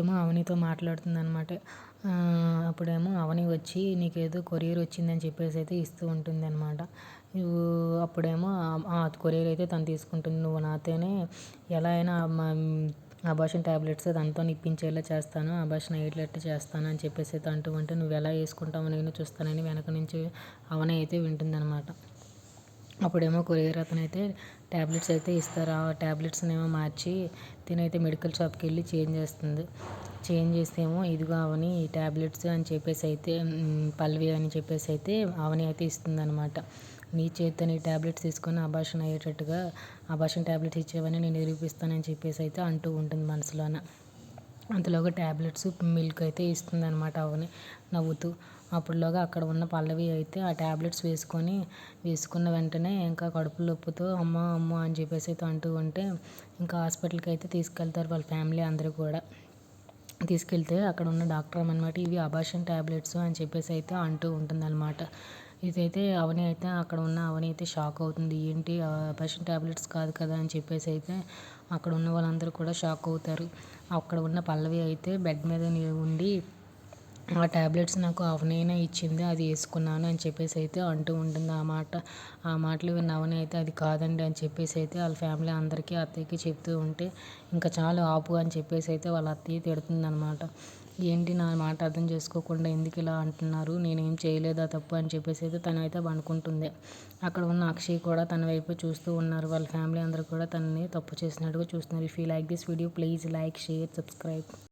ఏమో అవనితో మాట్లాడుతుంది అనమాట అప్పుడేమో అవని వచ్చి నీకేదో కొరియర్ వచ్చిందని చెప్పేసి అయితే ఇస్తూ ఉంటుంది అనమాట నువ్వు అప్పుడేమో ఆ కొరియర్ అయితే తను తీసుకుంటుంది. నువ్వు నాతోనే ఎలా అయినా అబార్షన్ ట్యాబ్లెట్స్ దాంతో ఇప్పించేలా చేస్తాను. అబార్షన్ అయ్యేటట్టు చేస్తాను అని చెప్పేసి అయితే అంటూ ఉంటే నువ్వు ఎలా వేసుకుంటావు నేను చూస్తానని వెనక నుంచి అవని అయితే వింటుందన్నమాట. అప్పుడేమో కొరియర్ అతను అయితే ట్యాబ్లెట్స్ అయితే ఇస్తారు? ఆ ట్యాబ్లెట్స్ని ఏమో మార్చి తినైతే మెడికల్ షాప్కి వెళ్ళి చేంజ్ చేస్తుంది. చేంజ్ చేస్తే ఏమో ఇదిగో అవని ఈ ట్యాబ్లెట్స్ అని చెప్పేసి అయితే పల్లవి అని చెప్పేసి అయితే అవని అయితే ఇస్తుంది అనమాట నీ చేత నీ ట్యాబ్లెట్స్ తీసుకొని అబార్షన్ అయ్యేటట్టుగా అబార్షన్ ట్యాబ్లెట్స్ ఇచ్చేవని నేను నిరూపిస్తానని చెప్పేసి అయితే అంటూ ఉంటుంది మనసులోన. అంతలోగా ట్యాబ్లెట్స్ మిల్క్ అయితే ఇస్తుంది అనమాట అవని నవ్వుతూ. అప్పుడులోగా అక్కడ ఉన్న పల్లవి అయితే ఆ ట్యాబ్లెట్స్ వేసుకొని వేసుకున్న వెంటనే ఇంకా కడుపు నొప్పితో అమ్మ అమ్మ అని చెప్పేసి అయితే అంటూ ఉంటే ఇంకా హాస్పిటల్కి అయితే తీసుకెళ్తారు వాళ్ళ ఫ్యామిలీ అందరూ కూడా. తీసుకెళ్తే అక్కడ ఉన్న డాక్టర్ అనమాట ఇవి అబార్షన్ ట్యాబ్లెట్స్ అని చెప్పేసి అయితే అంటూ ఉంటుందన్నమాట. ఇదైతే అవని అయితే అక్కడ ఉన్న అవని అయితే షాక్ అవుతుంది. ఏంటి అబార్షన్ ట్యాబ్లెట్స్ కాదు కదా అని చెప్పేసి అయితే అక్కడ ఉన్న వాళ్ళందరూ కూడా షాక్ అవుతారు. అక్కడ ఉన్న పల్లవి అయితే బెడ్ మీద ఉండి ఆ ట్యాబ్లెట్స్ నాకు అవనైనా ఇచ్చింది అది వేసుకున్నాను అని చెప్పేసి అయితే అంటూ ఉంటుంది. ఆ మాట ఆ మాటలు విన్న అవని అయితే అది కాదండి అని చెప్పేసి అయితే వాళ్ళ ఫ్యామిలీ అందరికీ అత్తయ్యకి చెప్తూ ఉంటే ఇంకా చాలు ఆపు అని చెప్పేసి అయితే వాళ్ళ అత్తయ్య తిడుతుంది అనమాట ఏంటి నా మాట అర్థం చేసుకోకుండా ఎందుకు ఇలా అంటున్నారు? నేనేం చేయలేదా తప్పు? అని చెప్పేసి అయితే తను అయితే అనుకుంటుంది. అక్కడ ఉన్న అక్షయ్ కూడా తన వైపు చూస్తూ ఉన్నారు. వాళ్ళ ఫ్యామిలీ అందరూ కూడా తనని తప్పు చేసినట్టుగా చూస్తున్నారు. If you like this video please like share subscribe